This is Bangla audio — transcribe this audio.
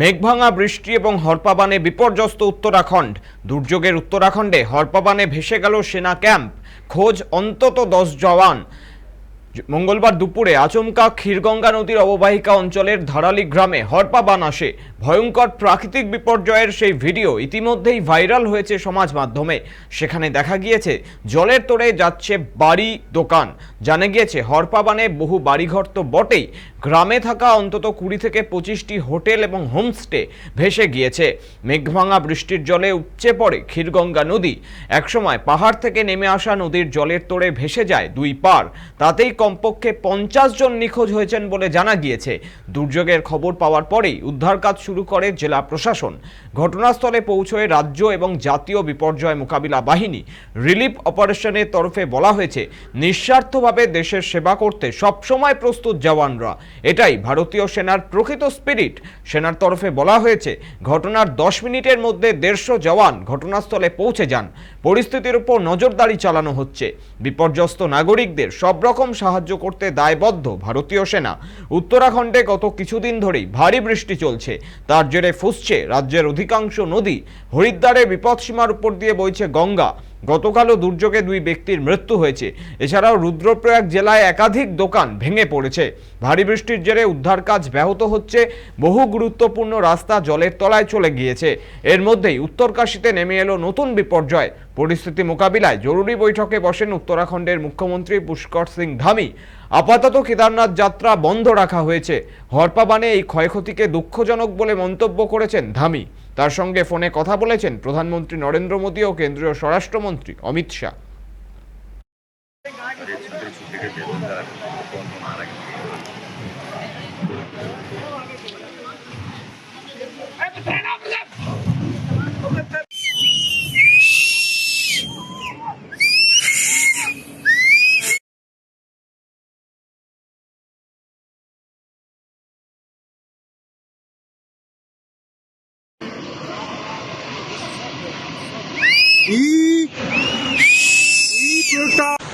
মেঘভাঙা বৃষ্টি এবং হরপাবানে বিপর্যস্ত উত্তরাখণ্ড। দুর্যোগের উত্তরাখণ্ডে হরপাবানে ভেসে গেল সেনা ক্যাম্প। খোঁজ অন্তত দশ জওয়ান। মঙ্গলবার দুপুরে আচমকা ক্ষীরগঙ্গা নদীর অববাহিকা অঞ্চলের ধারালি গ্রামে হরপাবান আসে ভয়ঙ্কর প্রাকৃতিক বিপর্যয়ের সেই ভিডিও ইতিমধ্যেই ভাইরাল হয়েছে সমাজ মাধ্যমে। সেখানে দেখা গিয়েছে, জলের তোড়ে যাচ্ছে বাড়ি, দোকান। জানা গিয়েছে হরপাবানে বহু বাড়িঘর তো বটেই। গ্রামে থাকা অন্তত কুড়ি থেকে পঁচিশটি হোটেল এবং হোমস্টে ভেসে গিয়েছে। মেঘভাঙা বৃষ্টির জলে উপচে পড়ে ক্ষীরগঙ্গা নদী। একসময় পাহাড় থেকে নেমে আসা নদীর জলের তোড়ে ভেসে যায় দুই পার তাতেই কমপক্ষে পঞ্চাশ জন নিখোঁজ হয়েছেন বলে জানা গিয়েছে। দুর্যোগের খবর পাওয়ার পরেই উদ্ধার কাজ শুরু করে জেলা প্রশাসন। ঘটনাস্থলে পৌঁছয়ে রাজ্য এবং জাতীয় বিপর্যয় মোকাবিলা বাহিনী রিলিফ অপারেশনের তরফে বলা হয়েছে, নিঃস্বার্থভাবে দেশের সেবা করতে সবসময় প্রস্তুত জওয়ানরা। এটাই ভারতীয় সেনার প্রকৃত স্পিরিট। সেনার তরফে বলা হয়েছে, ঘটনার দশ মিনিটের মধ্যে দেড়শো জওয়ান ঘটনাস্থলে পৌঁছে যান। পরিস্থিতির উপর নজরদারি চালানো হচ্ছে। বিপর্যস্ত নাগরিকদের সব রকম সাহায্য করতে দায়বদ্ধ ভারতীয় সেনা। উত্তরাখণ্ডে গত কিছুদিন ধরেই ভারী বৃষ্টি চলছে। তার জেরে ফুসছে রাজ্যের অধিকাংশ নদী। হরিদ্বারে বিপদসীমার উপর দিয়ে বইছে গঙ্গা। গতকালও দুর্যোগে দুই ব্যক্তির মৃত্যু হয়েছে। এছাড়াও রুদ্রপ্রয়াগ জেলায় একাধিক দোকান ভেঙে পড়েছে। ভারী বৃষ্টির জেরে উদ্ধার কাজ ব্যাহত হচ্ছে। বহু গুরুত্বপূর্ণ রাস্তা জলের তলায় চলে গিয়েছে। এর মধ্যেই উত্তরকাশীতে নেমে এলো নতুন বিপর্যয়। পরিস্থিতি মোকাবিলায় জরুরি বৈঠকে বসেন উত্তরাখণ্ডের মুখ্যমন্ত্রী পুষ্কর সিং ধামি। আপাতত কেদারনাথ যাত্রা বন্ধ রাখা হয়েছে। হরপাবানে এই ক্ষয়ক্ষতিকে দুঃখজনক বলে মন্তব্য করেছেন ধামি। তার সঙ্গে ফোনে কথা বলেছেন প্রধানমন্ত্রী নরেন্দ্র মোদী ও কেন্দ্রীয় স্বরাষ্ট্রমন্ত্রী অমিত শাহ। いい、いいプロジェクター。